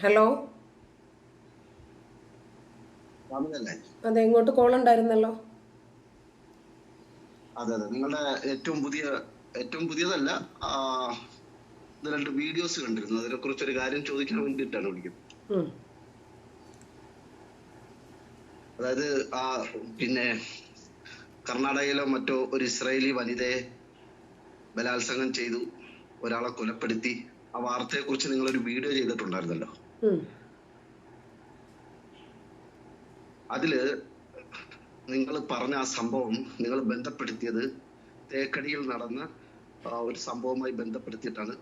Hello? അതെ ഇങ്ങോട്ട് call ഉണ്ടായിരുന്നല്ലോ. അതെ അതെ. നിങ്ങളുടെ ഏറ്റവും പുതിയ ഏറ്റവും പുതിയതല്ല രണ്ട് വീഡിയോസ് കണ്ടിരുന്നു. അതിനെ കുറിച്ച് ഒരു കാര്യം ചോദിക്കാൻ വേണ്ടിയിട്ടാണ് വിളിക്കുന്നത്. അതായത് ആ പിന്നെ കർണാടകയിലോ മറ്റോ ഒരു ഇസ്രായേലി വനിതയെ ബലാത്സംഗം ചെയ്തു ഒരാളെ കൊലപ്പെടുത്തി ആ വാർത്തയെ കുറിച്ച് നിങ്ങൾ ഒരു വീഡിയോ ചെയ്തിട്ടുണ്ടായിരുന്നല്ലോ. അതിൽ നിങ്ങൾ പറഞ്ഞ ആ സംഭവം നിങ്ങൾ ബന്ധപ്പെടുത്തിയത് തേക്കടിയിൽ നടന്ന ഒരു സംഭവവുമായി ബന്ധപ്പെടുത്തിയിട്ടാണ്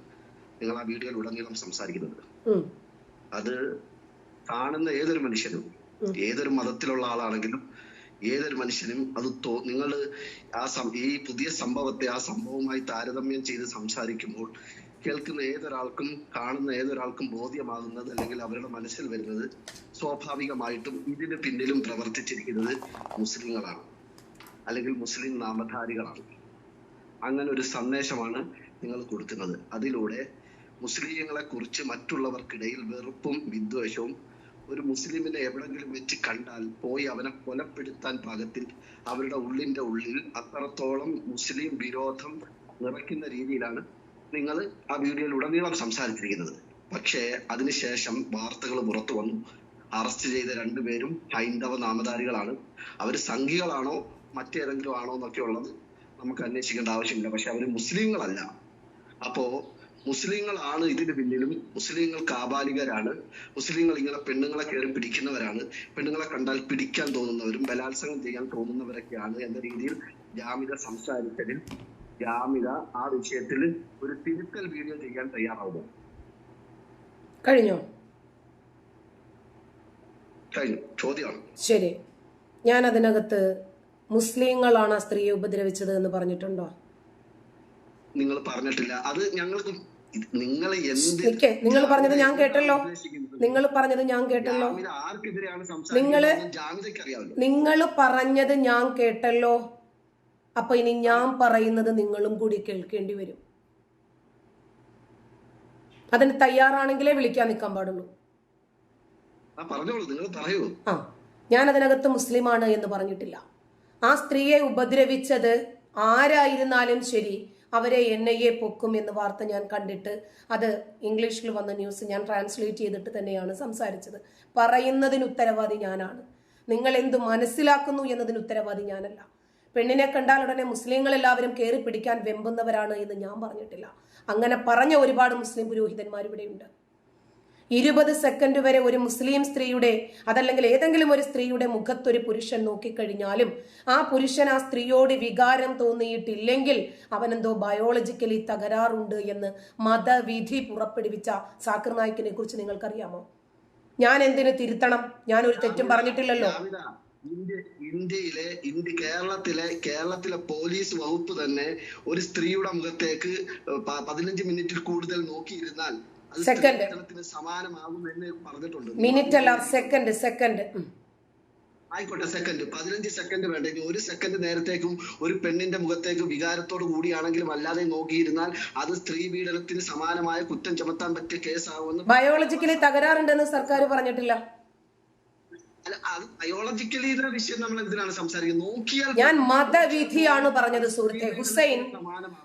നിങ്ങൾ ആ വീഡിയോയിൽ ഉടനീളം സംസാരിക്കുന്നത് അത് കാണുന്ന ഏതൊരു മനുഷ്യനും ഏതൊരു മതത്തിലുള്ള ആളാണെങ്കിലും ഏതൊരു മനുഷ്യനും അത് തോ നിങ്ങൾ ആ ഈ പുതിയ സംഭവത്തെ ആ സംഭവവുമായി താരതമ്യം ചെയ്ത് സംസാരിക്കുമ്പോൾ കേൾക്കുന്ന ഏതൊരാൾക്കും കാണുന്ന ഏതൊരാൾക്കും ബോധ്യമാകുന്നത് അല്ലെങ്കിൽ അവരുടെ മനസ്സിൽ വരുന്നത് സ്വാഭാവികമായിട്ടും ഇതിന് പിന്നിലും പ്രവർത്തിച്ചിരിക്കുന്നത് മുസ്ലിങ്ങളാണ്. അല്ലെങ്കിൽ മുസ്ലിം നാമധാരികളാണ്. അങ്ങനെ ഒരു സന്ദേശമാണ് നിങ്ങൾ കൊടുക്കുന്നത്. അതിലൂടെ മുസ്ലിങ്ങളെ കുറിച്ച് മറ്റുള്ളവർക്കിടയിൽ വെറുപ്പും വിദ്വേഷവും ഒരു മുസ്ലിമിനെ എവിടെങ്കിലും വെച്ച് കണ്ടാൽ പോയി അവനെ കൊലപ്പെടുത്താൻ പാകത്തിൽ അവരുടെ ഉള്ളിന്റെ ഉള്ളിൽ അത്രത്തോളം മുസ്ലിം വിരോധം നിറയ്ക്കുന്ന രീതിയിലാണ് നിങ്ങൾ ആ വീഡിയോയിൽ ഉടനീളം സംസാരിച്ചിരിക്കുന്നത്. പക്ഷേ അതിനുശേഷം വാർത്തകൾ പുറത്തു വന്നു. അറസ്റ്റ് ചെയ്ത രണ്ടുപേരും ഹൈന്ദവ നാമധാരികളാണ്. അവർ സംഘികളാണോ മറ്റേതെങ്കിലും ആണോ എന്നൊക്കെ ഉള്ളത് നമുക്ക് അന്വേഷിക്കേണ്ട ആവശ്യമില്ല. പക്ഷെ അവർ മുസ്ലിങ്ങളല്ല. അപ്പോ മുസ്ലിങ്ങളാണ് ഇതിന് പിന്നിലും. മുസ്ലിങ്ങൾ കാബാലികരാണ്. മുസ്ലിങ്ങൾ ഇങ്ങനെ പെണ്ണുങ്ങളെ കയറി പിടിക്കുന്നവരാണ്. പെണ്ണുങ്ങളെ കണ്ടാൽ പിടിക്കാൻ തോന്നുന്നവരും ബലാത്സംഗം ചെയ്യാൻ തോന്നുന്നവരൊക്കെയാണ് എന്ന രീതിയിൽ ജാമിത സംസാരിച്ചതിൽ ജാമിത ആ വിഷയത്തിൽ ഒരു തിരുത്തൽ വീഡിയോ ചെയ്യാൻ തയ്യാറാവുമോ കഴിഞ്ഞോ? കഴിഞ്ഞു. ചോദ്യമാണ്. ശരി. ഞാൻ അതിനകത്ത് മുസ്ലിങ്ങളാണ് ആ സ്ത്രീയെ ഉപദ്രവിച്ചത് എന്ന് പറഞ്ഞിട്ടുണ്ടോ? നിങ്ങൾ പറഞ്ഞിട്ടില്ല. അത് ഞങ്ങൾക്ക് നിങ്ങൾ എന്ത് നിങ്ങൾ പറഞ്ഞത് ഞാൻ കേട്ടല്ലോ. നിങ്ങൾ പറഞ്ഞത് ഞാൻ കേട്ടല്ലോ. നിങ്ങൾ നിങ്ങൾ പറഞ്ഞത് ഞാൻ കേട്ടല്ലോ. അപ്പൊ ഇനി ഞാൻ പറയുന്നത് നിങ്ങളും കൂടി കേൾക്കേണ്ടി വരും. അതിന് തയ്യാറാണെങ്കിലേ വിളിക്കാൻ നിൽക്കാൻ പാടുള്ളൂ. ആ ഞാൻ അതിനകത്ത് മുസ്ലിമാണ് എന്ന് പറഞ്ഞിട്ടില്ല. ആ സ്ത്രീയെ ഉപദ്രവിച്ചത് ആരായിരുന്നാലും ശരി അവരെ എൻ ഐ എ പൊക്കും എന്ന് വാർത്ത ഞാൻ കണ്ടിട്ട് അത് ഇംഗ്ലീഷിൽ വന്ന ന്യൂസ് ഞാൻ ട്രാൻസ്ലേറ്റ് ചെയ്തിട്ട് തന്നെയാണ് സംസാരിച്ചത്. പറയുന്നതിന് ഉത്തരവാദി ഞാനാണ്. നിങ്ങൾ എന്ത് മനസ്സിലാക്കുന്നു എന്നതിന് ഉത്തരവാദി ഞാനല്ല. പെണ്ണിനെ കണ്ടാൽ ഉടനെ മുസ്ലിങ്ങൾ എല്ലാവരും കയറി പിടിക്കാൻ വെമ്പുന്നവരാണ് എന്ന് ഞാൻ പറഞ്ഞിട്ടില്ല. അങ്ങനെ പറഞ്ഞ ഒരുപാട് മുസ്ലിം പുരോഹിതന്മാർ ഇവിടെയുണ്ട്. ഇരുപത് സെക്കൻഡ് വരെ ഒരു മുസ്ലിം സ്ത്രീയുടെ അതല്ലെങ്കിൽ ഏതെങ്കിലും ഒരു സ്ത്രീയുടെ മുഖത്തൊരു പുരുഷൻ നോക്കിക്കഴിഞ്ഞാലും ആ പുരുഷൻ ആ സ്ത്രീയോട് വികാരം തോന്നിയിട്ടില്ലെങ്കിൽ അവനെന്തോ ബയോളജിക്കലി തകരാറുണ്ട് എന്ന് മതവിധി പുറപ്പെടുവിച്ച സാക്കിർ നായിക്കിനെ കുറിച്ച് നിങ്ങൾക്കറിയാമോ? ഞാൻ എന്തിനു തിരുത്തണം? ഞാൻ ഒരു തെറ്റും പറഞ്ഞിട്ടില്ലല്ലോ. ഇന്ത്യ ഇന്ത്യയിലെ ഇന്ത്യ കേരളത്തിലെ കേരളത്തിലെ പോലീസ് വകുപ്പ് തന്നെ ഒരു സ്ത്രീയുടെ മുഖത്തേക്ക് പതിനഞ്ച് മിനിറ്റിൽ കൂടുതൽ നോക്കിയിരുന്നാൽ സെക്കൻഡ്. സ്ത്രീധനത്തിന് സമാനമാകുമെന്ന് പറഞ്ഞിട്ടുണ്ട്. മിനിറ്റ് അല്ല സെക്കൻഡ് സെക്കൻഡ് ആയിക്കോട്ടെ സെക്കൻഡ് പതിനഞ്ച് സെക്കൻഡ് വേണ്ട. ഇനി ഒരു സെക്കൻഡ് നേരത്തേക്കും ഒരു പെണ്ണിന്റെ മുഖത്തേക്ക് വികാരത്തോട് കൂടിയാണെങ്കിലും അല്ലാതെ നോക്കിയിരുന്നാൽ അത് സ്ത്രീ പീഡനത്തിന് സമാനമായ കുറ്റം ചുമത്താൻ പറ്റിയ കേസാകുമെന്ന് ബയോളജിക്കലി തകരാറുണ്ടെന്ന് സർക്കാർ പറഞ്ഞിട്ടില്ല. ബയോളജിക്കലി വിഷയം നമ്മൾ എന്തിനാണ് സംസാരിക്കുന്നത്? നോക്കിയാൽ ഞാൻ മതവിധിയാണ് പറഞ്ഞത് സുഹൃത്തെ. ഹുസൈൻ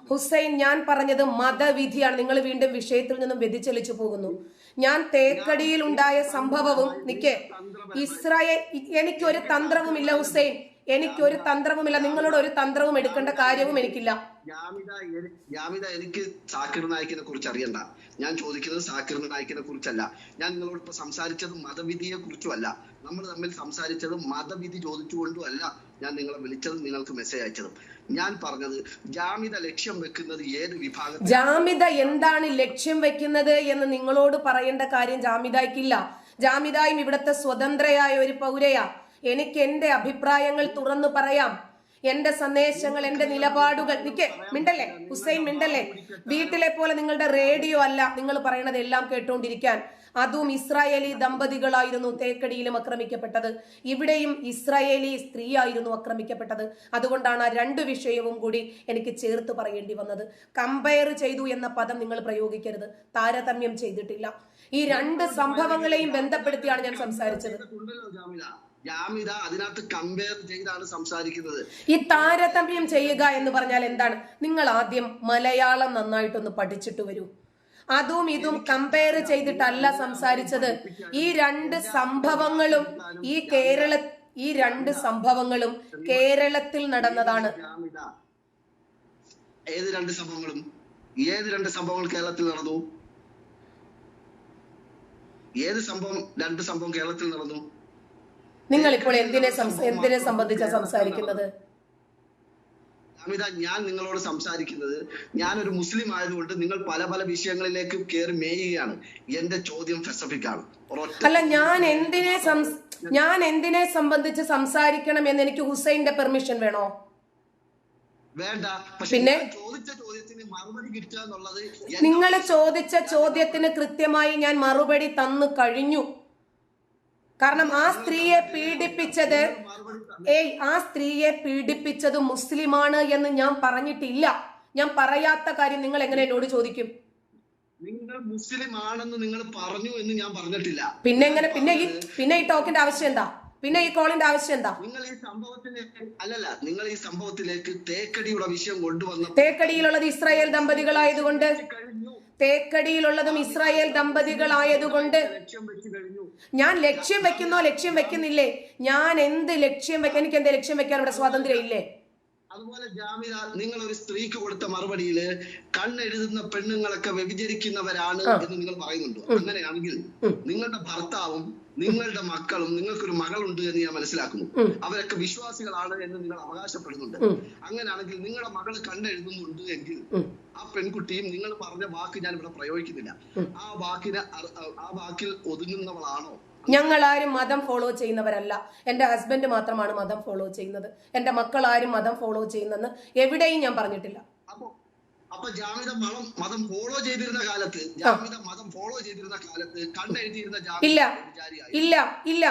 ഹുസൈൻ ഞാൻ പറഞ്ഞത് മതവിധിയാണ്. നിങ്ങൾ വീണ്ടും വിഷയത്തിൽ നിന്നും വ്യതിചലിച്ചു പോകുന്നു. ഞാൻ തേക്കടിയിൽ ഉണ്ടായ സംഭവവും നിക്കേ ഇസ്രായേൽ എനിക്കൊരു തന്ത്രവുമില്ല ഹുസൈൻ. എനിക്കൊരു തന്ത്രവുമില്ല. നിങ്ങളോട് ഒരു തന്ത്രവും എടുക്കേണ്ട കാര്യവും എനിക്കില്ല. എനിക്ക് സാക്കിർ നായിക്കിനെ കുറിച്ച് അറിയണ്ട. ഞാൻ ചോദിക്കുന്നത് സാക്കിർ നായിക്കിനെ കുറിച്ചല്ല. ഞാൻ നിങ്ങളോട് ഇപ്പൊ സംസാരിച്ചത് മതവിധിയെ കുറിച്ചുമല്ല. നമ്മൾ തമ്മിൽ സംസാരിച്ചത് മതവിധി ചോദിച്ചുകൊണ്ടും അല്ല ഞാൻ നിങ്ങളെ വിളിച്ചതും നിങ്ങൾക്ക് മെസ്സേജ് അയച്ചതും. ഞാൻ പറഞ്ഞത് ജാമിത ലക്ഷ്യം വെക്കുന്നത് ഏത് വിഭാഗം ജാമിത എന്താണ് ലക്ഷ്യം വെക്കുന്നത് എന്ന് നിങ്ങളോട് പറയേണ്ട കാര്യം ജാമിതായ്ക്കില്ല. ജാമിതായും ഇവിടുത്തെ സ്വതന്ത്രയായ ഒരു പൗരയാ. എനിക്ക് എന്റെ അഭിപ്രായങ്ങൾ തുറന്നു പറയാം. എന്റെ സന്ദേശങ്ങൾ എന്റെ നിലപാടുകൾ. നിൽക്കേ മിണ്ടല്ലേ? ഹുസൈൻ മിണ്ടല്ലേ? വീട്ടിലെ പോലെ നിങ്ങളുടെ റേഡിയോ അല്ല നിങ്ങൾ പറയണത് എല്ലാം കേട്ടുകൊണ്ടിരിക്കാൻ അതും ഇസ്രായേലി ദമ്പതികളായിരുന്നു തേക്കടിയിലും ആക്രമിക്കപ്പെട്ടത്. ഇവിടെയും ഇസ്രായേലി സ്ത്രീയായിരുന്നു ആക്രമിക്കപ്പെട്ടത്. അതുകൊണ്ടാണ് ആ രണ്ട് വിഷയവും കൂടി എനിക്ക് ചേർത്ത് പറയേണ്ടി വന്നത്. കമ്പയർ ചെയ്തു എന്ന പദം നിങ്ങൾ പ്രയോഗിക്കരുത്. താരതമ്യം ചെയ്തിട്ടില്ല. ഈ രണ്ട് സംഭവങ്ങളെയും ബന്ധപ്പെടുത്തിയാണ് ഞാൻ സംസാരിച്ചത്. അതിനകത്ത് കമ്പയർ ചെയ്താണ് സംസാരിക്കുന്നത്. ഈ താരതമ്യം ചെയ്യുക എന്ന് പറഞ്ഞാൽ എന്താണ്? നിങ്ങൾ ആദ്യം മലയാളം നന്നായിട്ടൊന്ന് പഠിച്ചിട്ട് വരൂ. അതും ഇതും കമ്പയർ ചെയ്തിട്ടല്ല സംസാരിച്ചത്. ഈ രണ്ട് സംഭവങ്ങളും ഈ കേരള ഈ രണ്ട് സംഭവങ്ങളും കേരളത്തിൽ നടന്നതാണ്. ഏത് രണ്ട് സംഭവങ്ങളും? ഏത് രണ്ട് സംഭവങ്ങൾ കേരളത്തിൽ നടന്നു? ഏത് സംഭവം രണ്ട് സംഭവം കേരളത്തിൽ നടന്നു? നിങ്ങൾ ഇപ്പോൾ എന്തിനെ എന്തിനെ സംബന്ധിച്ച സംസാരിക്കുന്നത്? അമിത ഞാൻ നിങ്ങളോട് സംസാരിക്കുന്നത് ഒരു മുസ്ലിം ആയതുകൊണ്ട് നിങ്ങൾ പല പല വിഷയങ്ങളിലേക്ക് കയറി മേയുകയാണ്. എന്റെ ചോദ്യം സ്പെസിഫിക് ആണ്. അല്ല ഞാൻ എന്തിനെ ഞാൻ എന്തിനെ സംബന്ധിച്ച് സംസാരിക്കണം എന്ന് എനിക്ക് ഹുസൈന്റെ പെർമിഷൻ വേണോ? വേണ്ട. പിന്നെ? ചോദിച്ച ചോദ്യത്തിന് മറുപടി കിട്ടുക എന്നുള്ളത് നിങ്ങൾ ചോദിച്ച ചോദ്യത്തിന് കൃത്യമായി ഞാൻ മറുപടി തന്നു കഴിഞ്ഞു. കാരണം ആ സ്ത്രീയെ പീഡിപ്പിച്ചത് ഏയ് ആ സ്ത്രീയെ പീഡിപ്പിച്ചത് മുസ്ലിമാണ് എന്ന് ഞാൻ പറഞ്ഞിട്ടില്ല. ഞാൻ പറയാത്ത കാര്യം നിങ്ങൾ എങ്ങനെ എന്നോട് ചോദിക്കും? നിങ്ങൾ മുസ്ലിം ആണെന്ന് നിങ്ങൾ പറഞ്ഞു എന്ന് ഞാൻ പറഞ്ഞിട്ടില്ല. പിന്നെ എങ്ങനെ? പിന്നെ ഈ പിന്നെ ഈ ടോക്കിന്റെ ആവശ്യം എന്താ? പിന്നെ ഈ കോളിന്റെ ആവശ്യം എന്താ? നിങ്ങൾ ഈ സംഭവത്തിലേക്ക് അല്ലല്ല നിങ്ങൾ ഈ സംഭവത്തിലേക്ക് തേക്കടിയുടെ വിഷയം കൊണ്ടുവന്ന തേക്കടിയിലുള്ളത് ഇസ്രായേൽ ദമ്പതികളായതുകൊണ്ട് തേക്കടിയിലുള്ളതും ഇസ്രായേൽ ദമ്പതികളായതുകൊണ്ട് ഞാൻ ലക്ഷ്യം വെക്കുന്നോ ലക്ഷ്യം വെക്കുന്നില്ലേ? ഞാൻ എന്ത് ലക്ഷ്യം വെക്കാൻ എനിക്ക് എന്ത് ലക്ഷ്യം വെക്കാൻ ഇവിടെ സ്വാതന്ത്ര്യം ഇല്ലേ? അതുപോലെ ജാമ്യ നിങ്ങൾ ഒരു സ്ത്രീക്ക് കൊടുത്ത മറുപടിയിൽ കണ്ണെഴുതുന്ന പെണ്ണുങ്ങളൊക്കെ വ്യഭിചരിക്കുന്നവരാണ് എന്ന് നിങ്ങൾ പറയുന്നുണ്ടോ. അങ്ങനെയാണെങ്കിൽ നിങ്ങളുടെ ഭർത്താവും നിങ്ങളുടെ മക്കളും നിങ്ങൾക്കൊരു മകളുണ്ട് എന്ന് ഞാൻ മനസ്സിലാക്കുന്നു. അവരൊക്കെ വിശ്വാസികളാണ് എന്ന് നിങ്ങൾ അവകാശപ്പെടുന്നുണ്ട്. അങ്ങനെയാണെങ്കിൽ നിങ്ങളുടെ മകൾ കണ്ടെഴുതുന്നുണ്ട് എങ്കിൽ ആ പെൺകുട്ടിയും നിങ്ങൾ പറഞ്ഞ വാക്ക് ഞാൻ ഇവിടെ പ്രയോഗിക്കുന്നില്ല. ആ വാക്കിന് ആ വാക്കിൽ ഒതുങ്ങുന്നവളാണോ? ഞങ്ങൾ ആരും മതം ഫോളോ ചെയ്യുന്നവരല്ല. എന്റെ ഹസ്ബൻഡ് മാത്രമാണ് മതം ഫോളോ ചെയ്യുന്നത്. എന്റെ മക്കൾ ആരും മതം ഫോളോ ചെയ്യുന്നെന്ന് എവിടെയും ഞാൻ പറഞ്ഞിട്ടില്ല. അപ്പൊ ജാമിത മതം ഫോളോ ചെയ്തിരുന്ന കാലത്ത് ജാമിത ചെയ്തിരുന്ന കാലത്ത് കണ്ണെഴുതിയിരുന്ന ജാമിത ഇല്ല ഇല്ല ഇല്ല.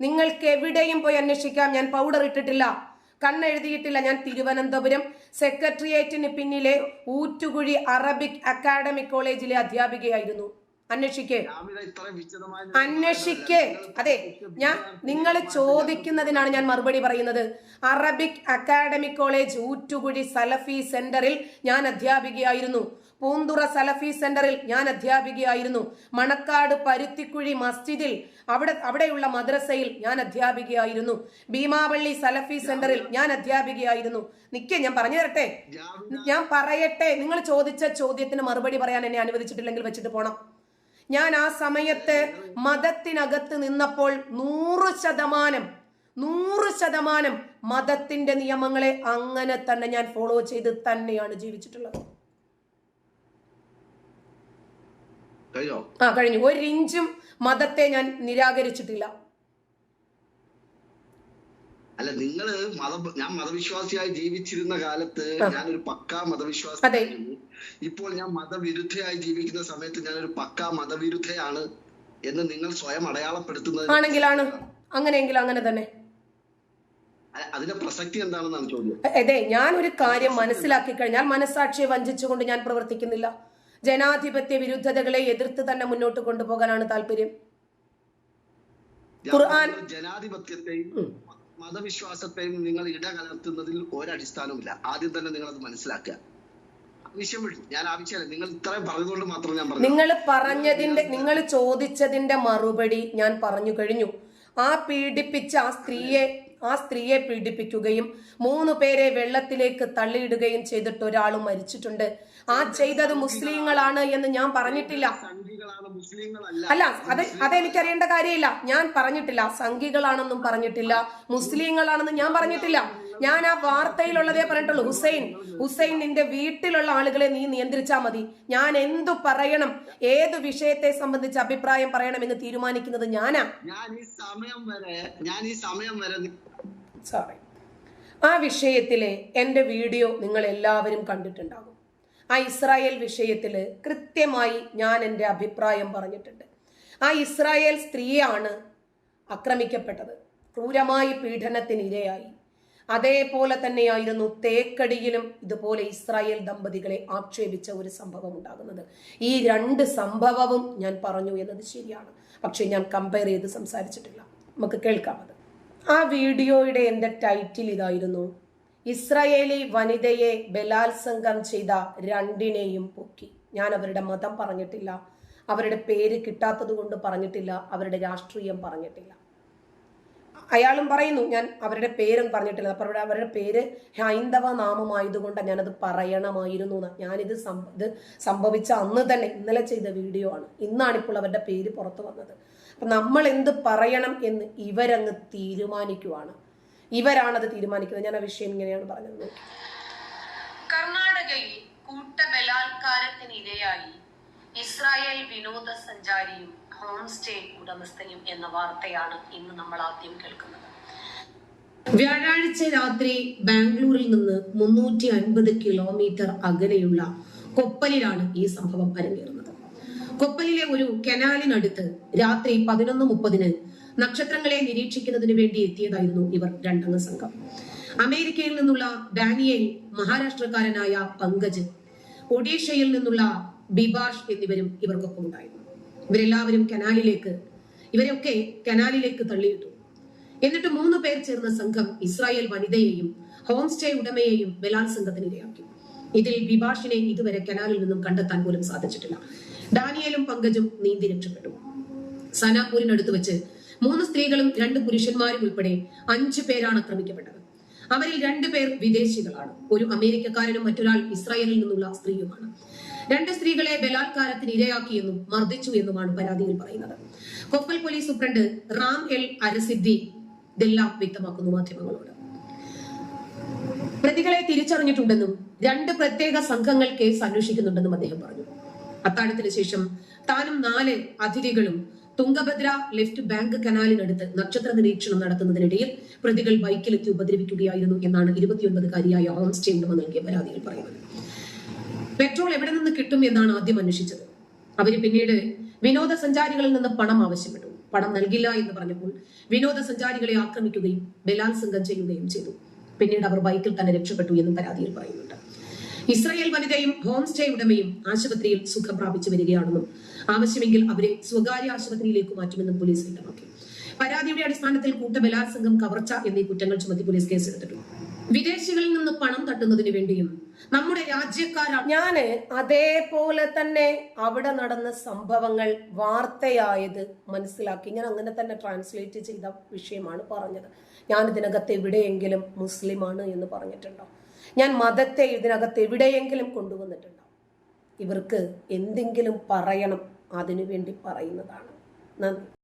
നിങ്ങൾക്ക് എവിടെയും പോയി അന്വേഷിക്കാം. ഞാൻ പൗഡർ ഇട്ടിട്ടില്ല. കണ്ണെഴുതിയിട്ടില്ല. ഞാൻ തിരുവനന്തപുരം സെക്രട്ടേറിയറ്റിന് പിന്നിലെ ഊറ്റുകുഴി അറബിക് അക്കാഡമിക് കോളേജിലെ അധ്യാപികയായിരുന്നു. അന്വേഷിക്കേ. അന്വേഷിക്കേ. അതെ ഞാൻ നിങ്ങൾ ചോദിക്കുന്നതിനാണ് ഞാൻ മറുപടി പറയുന്നത്. Arabic academic college Oottukuzhi Salafi സെന്ററിൽ ഞാൻ അധ്യാപികയായിരുന്നു. പൂന്തുറ സലഫി സെന്ററിൽ ഞാൻ അധ്യാപികയായിരുന്നു. മണക്കാട് പരുത്തിക്കുഴി മസ്ജിദിൽ അവിടെ അവിടെയുള്ള മദ്രസയിൽ ഞാൻ അധ്യാപികയായിരുന്നു. ഭീമാവള്ളി സലഫി സെന്ററിൽ ഞാൻ അധ്യാപികയായിരുന്നു. നിക്കേ ഞാൻ പറഞ്ഞു തരട്ടെ? ഞാൻ പറയട്ടെ? നിങ്ങൾ ചോദിച്ച ചോദ്യത്തിന് മറുപടി പറയാൻ എന്നെ അനുവദിച്ചിട്ടില്ലെങ്കിൽ വെച്ചിട്ട് പോണം. ഞാൻ ആ സമയത്ത് മതത്തിനകത്ത് നിന്നപ്പോൾ നൂറ് ശതമാനം നൂറ് ശതമാനം മതത്തിന്റെ നിയമങ്ങളെ അങ്ങനെ തന്നെ ഞാൻ ഫോളോ ചെയ്ത് തന്നെയാണ് ജീവിച്ചിട്ടുള്ളത്. ആ കഴിഞ്ഞു. ഒരു ഇഞ്ചും മതത്തെ ഞാൻ നിരാകരിച്ചിട്ടില്ല. അല്ല നിങ്ങൾ മത ഞാൻ മതവിശ്വാസിയായി ജീവിച്ചിരുന്ന കാലത്ത് ഞാനൊരു പക്കാ. മതവിശ്വാസിയായിരുന്നു ഇപ്പോൾ ഞാൻ മതവിരുദ്ധയായി ജീവിക്കുന്ന സമയത്ത് ഞാനൊരു പക്കാ മതവിരുദ്ധയാണ് എന്ന് നിങ്ങൾ സ്വയം അടയാളപ്പെടുത്തുന്നത് ആണെങ്കിലാണ്. അങ്ങനെയെങ്കിൽ അങ്ങനെ തന്നെ. അതിന്റെ പ്രസക്തി എന്താണെന്നാണ് ചോദ്യം? അതെ ഞാൻ ഒരു കാര്യം മനസ്സിലാക്കി കഴിഞ്ഞാൽ മനസ്സാക്ഷിയെ വഞ്ചിച്ചുകൊണ്ട് ഞാൻ പ്രവർത്തിക്കുന്നില്ല. ജനാധിപത്യ വിരുദ്ധതകളെ എതിർത്ത് തന്നെ മുന്നോട്ട് കൊണ്ടുപോകാനാണ് താല്പര്യം. ഖുർആൻ ജനാധിപത്യത്തെയും മതവിശ്വാസത്തെയും നിങ്ങൾ ഇടകലർത്തുന്നതിൽ ഒരടിസ്ഥാനവുമില്ല. ആദ്യം തന്നെ നിങ്ങൾ അത് മനസ്സിലാക്കുക നിങ്ങൾ പറഞ്ഞതിന്റെ നിങ്ങൾ ചോദിച്ചതിന്റെ മറുപടി ഞാൻ പറഞ്ഞു കഴിഞ്ഞു. ആ പീഡിപ്പിച്ച ആ സ്ത്രീയെ ആ സ്ത്രീയെ പീഡിപ്പിക്കുകയും മൂന്നു പേരെ വെള്ളത്തിലേക്ക് തള്ളിയിടുകയും ചെയ്തിട്ട് ഒരാളും മരിച്ചിട്ടുണ്ട്. ആ ചെയ്തത് മുസ്ലിങ്ങളാണ് എന്ന് ഞാൻ പറഞ്ഞിട്ടില്ല. അല്ല അത് അതെനിക്കറിയേണ്ട കാര്യമില്ല. ഞാൻ പറഞ്ഞിട്ടില്ല. സംഘികളാണെന്നും പറഞ്ഞിട്ടില്ല. മുസ്ലിങ്ങളാണെന്നും ഞാൻ പറഞ്ഞിട്ടില്ല. ഞാൻ ആ വാർത്തയിലുള്ളതേ പറഞ്ഞിട്ടുള്ളൂ. ഹുസൈൻ ഹുസൈൻ നിന്റെ വീട്ടിലുള്ള ആളുകളെ നീ നിയന്ത്രിച്ചാ മതി. ഞാൻ എന്തു പറയണം? ഏത് വിഷയത്തെ സംബന്ധിച്ച് അഭിപ്രായം പറയണമെന്ന് തീരുമാനിക്കുന്നത് ഞാനാ. ഞാൻ ഈ സമയം വരെ ഞാൻ ഈ സമയം വരെ സോറി ആ വിഷയത്തിലെ എന്റെ വീഡിയോ നിങ്ങൾ എല്ലാവരും കണ്ടിട്ടുണ്ടാകും. ആ ഇസ്രായേൽ വിഷയത്തിൽ കൃത്യമായി ഞാൻ എന്റെ അഭിപ്രായം പറഞ്ഞിട്ടുണ്ട്. ആ ഇസ്രായേൽ സ്ത്രീയാണ് ആക്രമിക്കപ്പെട്ടത്. ക്രൂരമായി പീഡനത്തിനിരയായി അതേപോലെ തന്നെയായിരുന്നു തേക്കടിയിലും ഇതുപോലെ ഇസ്രായേൽ ദമ്പതികളെ ആക്ഷേപിച്ച ഒരു സംഭവം ഉണ്ടാകുന്നത്. ഈ രണ്ട് സംഭവവും ഞാൻ പറഞ്ഞു എന്നത് ശരിയാണ്. പക്ഷേ ഞാൻ കമ്പയർ ചെയ്ത് സംസാരിച്ചിട്ടില്ല. നമുക്ക് കേൾക്കാം അത്. ആ വീഡിയോയുടെ എന്റെ ടൈറ്റിൽ ഇതായിരുന്നു. ഇസ്രയേലി വനിതയെ ബലാത്സംഗം ചെയ്ത രണ്ടിനെയും പൊക്കി. ഞാൻ അവരുടെ മതം പറഞ്ഞിട്ടില്ല. അവരുടെ പേര് കിട്ടാത്തത് കൊണ്ട് പറഞ്ഞിട്ടില്ല. അവരുടെ രാഷ്ട്രീയം പറഞ്ഞിട്ടില്ല. അയാളും പറയുന്നു ഞാൻ അവരുടെ പേരും പറഞ്ഞിട്ടില്ല. അപ്പോൾ അവരുടെ അവരുടെ പേര് ഹൈന്ദവ നാമമായതുകൊണ്ട് ഞാനത് പറയണമായിരുന്നു എന്ന് ഞാനിത് ഇത് സംഭവിച്ച അന്ന് തന്നെ ഇന്നലെ ചെയ്ത വീഡിയോ ആണ്. ഇന്നാണ് ഇപ്പോൾ അവരുടെ പേര് പുറത്തു വന്നത്. നമ്മൾ എന്ത് പറയണം എന്ന് ഇവരങ്ങ് തീരുമാനിക്കുവാണ്. ഇവരാണത് തീരുമാനിക്കുന്നത്. ഞാൻ ആ വിഷയം ഇങ്ങനെയാണ് പറഞ്ഞത്. കർണാടകയിൽ കൂട്ടബലാത്കാരത്തിനിരയായി ഇസ്രായേൽ വിനോദസഞ്ചാരിയും ഹോം സ്റ്റേ ഉടമസ്ഥയും എന്ന വാർത്തയാണ് ഇന്ന് നമ്മൾ ആദ്യം കേൾക്കുന്നത്. വ്യാഴാഴ്ച രാത്രി ബാംഗ്ലൂരിൽ നിന്ന് മുന്നൂറ്റി അൻപത് കിലോമീറ്റർ അകലെയുള്ള കൊപ്പലിലാണ് ഈ സംഭവം അരങ്ങേറുന്നത്. കൊപ്പലിലെ ഒരു കനാലിനടുത്ത് രാത്രി പതിനൊന്ന് മുപ്പതിന് നക്ഷത്രങ്ങളെ നിരീക്ഷിക്കുന്നതിന് വേണ്ടി എത്തിയതായിരുന്നു ഇവർ രണ്ടംഗ സംഘം. അമേരിക്കയിൽ നിന്നുള്ള ഡാനിയേൽ മഹാരാഷ്ട്രക്കാരനായ പങ്കജ് ഒഡീഷയിൽ നിന്നുള്ള ബിബാഷ് എന്നിവരും ഇവർക്കൊപ്പം ഉണ്ടായിരുന്നു. ഇവരെല്ലാവരും കനാലിലേക്ക് ഇവരൊക്കെ കനാലിലേക്ക് തള്ളിയിട്ടു. എന്നിട്ട് മൂന്ന് പേർ ചേർന്ന സംഘം ഇസ്രായേൽ വനിതയെയും ഹോം സ്റ്റേ ഉടമയെയും ബലാത്സംഗത്തിന് ഇരയാക്കി ഇതിൽ ബിബാഷിനെ ഇതുവരെ കനാലിൽ നിന്നും കണ്ടെത്താൻ പോലും സാധിച്ചിട്ടില്ല. ഡാനിയലും പങ്കജും നീന്തി രക്ഷപ്പെട്ടു. സനാപൂരിനടുത്ത് വെച്ച് മൂന്ന് സ്ത്രീകളും രണ്ട് പുരുഷന്മാരും ഉൾപ്പെടെ അഞ്ചു പേരാണ് ആക്രമിക്കപ്പെട്ടത്. അവരിൽ രണ്ടു പേർ വിദേശികളാണ്. ഒരു അമേരിക്കക്കാരനും മറ്റൊരാൾ ഇസ്രായേലിൽ നിന്നുള്ള സ്ത്രീയുമാണ്. രണ്ട് സ്ത്രീകളെ ബലാത്കാരത്തിന് ഇരയാക്കിയെന്നും മർദ്ദിച്ചു എന്നുമാണ് പരാതിയിൽ പറയുന്നത്. Koppal police superintendent Ram L Arasiddhi ഇതെല്ലാം വ്യക്തമാക്കുന്നു മാധ്യമങ്ങളോട്. പ്രതികളെ തിരിച്ചറിഞ്ഞിട്ടുണ്ടെന്നും രണ്ട് പ്രത്യേക സംഘങ്ങൾ കേസ് അന്വേഷിക്കുന്നുണ്ടെന്നും അദ്ദേഹം പറഞ്ഞു. അത്താഴത്തിന് ശേഷം താനും നാല് അതിഥികളും തുങ്കഭദ്ര ലെഫ്റ്റ് ബാങ്ക് കനാലിനടുത്ത് നക്ഷത്ര നിരീക്ഷണം നടത്തുന്നതിനിടയിൽ പ്രതികൾ ബൈക്കിലെത്തി ഉപദ്രവിക്കുകയായിരുന്നു എന്നാണ് ഇരുപത്തിയൊൻപതുകാരിയായ ഹോം സ്റ്റേ ഉടമ നൽകിയ പരാതിയിൽ പറയുന്നത്. പെട്രോൾ എവിടെ നിന്ന് കിട്ടും എന്നാണ് ആദ്യം അന്വേഷിച്ചത്. അവർ പിന്നീട് വിനോദസഞ്ചാരികളിൽ നിന്ന് പണം ആവശ്യപ്പെട്ടു. പണം നൽകില്ല എന്ന് പറഞ്ഞപ്പോൾ വിനോദസഞ്ചാരികളെ ആക്രമിക്കുകയും ബലാത്സംഗം ചെയ്യുകയും ചെയ്തു. പിന്നീട് അവർ ബൈക്കിൽ തന്നെ രക്ഷപ്പെട്ടു എന്നും പരാതിയിൽ പറയുന്നുണ്ട്. ഇസ്രായേൽ വനിതയും ഹോം സ്റ്റേ ഉടമയും ആശുപത്രിയിൽ സുഖം പ്രാപിച്ചു വരികയാണെന്നും ആവശ്യമെങ്കിൽ അവരെ സ്വകാര്യ ആശുപത്രിയിലേക്ക് മാറ്റുമെന്നും പോലീസ് വ്യക്തമാക്കി. പരാതിയുടെ അടിസ്ഥാനത്തിൽ കൂട്ടബലാത്സംഗം കവർച്ച എന്നീ കുറ്റങ്ങൾ ചുമത്തി പോലീസ് കേസെടുത്തിട്ടുണ്ട് വിദേശികളിൽ നിന്ന് പണം തട്ടുന്നതിന് വേണ്ടിയും നമ്മുടെ രാജ്യക്കാരാണ് ഞാൻ അതേപോലെ തന്നെ അവിടെ നടന്ന സംഭവങ്ങൾ വാർത്തയായത് മനസ്സിലാക്കി. ഞാൻ അങ്ങനെ തന്നെ ട്രാൻസ്ലേറ്റ് ചെയ്ത വിഷയമാണ് പറഞ്ഞത്. ഞാൻ ഇതിനകത്ത് എവിടെയെങ്കിലും മുസ്ലിമാണ് എന്ന് പറഞ്ഞിട്ടുണ്ടോ? ഞാൻ മതത്തെ ഇതിനകത്ത് എവിടെയെങ്കിലും കൊണ്ടുവന്നിട്ടുണ്ടാവും ഇവർക്ക് എന്തെങ്കിലും പറയണം. അതിനു വേണ്ടി പറയുന്നതാണ്. നന്ദി.